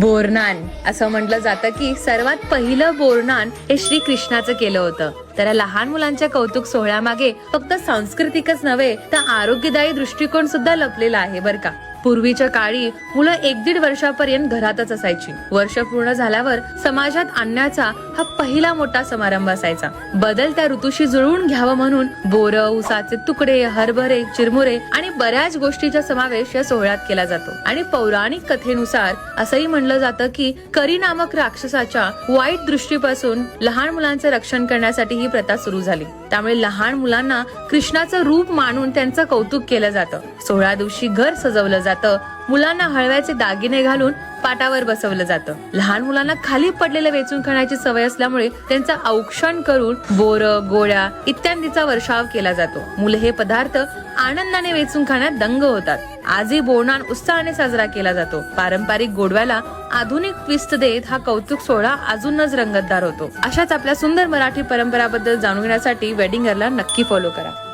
बोरनान असं म्हटलं जातं की सर्वात पहिलं बोरनान हे श्री कृष्णाचं केलं होतं. तर लहान मुलांच्या कौतुक सोहळ्यामागे फक्त सांस्कृतिकच नव्हे तर आरोग्यदायी दृष्टिकोन सुद्धा लपलेला आहे बर का. पूर्वीच्या काळी मुलं एक दीड वर्षापर्यंत घरातच असायची. वर्ष पूर्ण झाल्यावर समाजात आणण्याचा हा पहिला मोठा समारंभ असायचा. बदल त्या ऋतूशी जुळवून घ्यावं म्हणून बोर उसाचे तुकडे हरभरे चिरमुरे आणि बऱ्याच गोष्टीचा समावेश या सोहळ्यात केला जातो. आणि पौराणिक कथेनुसार असंही म्हणलं जातं की करी नामक राक्षसाच्या वाईट दृष्टीपासून लहान मुलांचं रक्षण करण्यासाठी ही प्रथा सुरू झाली. त्यामुळे लहान मुलांना कृष्णाचं रूप मानून त्यांचं कौतुक केलं जातं. सोळा दिवशी घर सजवलं जातं. मुलांना हळव्याचे दागिने घालून पाटावर बसवलं जातं. लहान मुलांना खाली पडलेलं वेचून खाण्याची सवय असल्यामुळे त्यांचं औक्षण करून बोर गोळ्या इत्यादीचा वर्षाव केला जातो. मुलं हे पदार्थ आनंदाने वेचून खाण्यात दंग होतात. आजही बोनान उत्साहाने साजरा केला जातो. पारंपरिक गोडव्याला आधुनिक ट्विस्ट देत हा कौतुक सोहळा अजूनच रंगतदार होतो. अशाच आपल्या सुंदर मराठी परंपराबद्दल जाणून घेण्यासाठी वेडिंगरला नक्की फॉलो करा.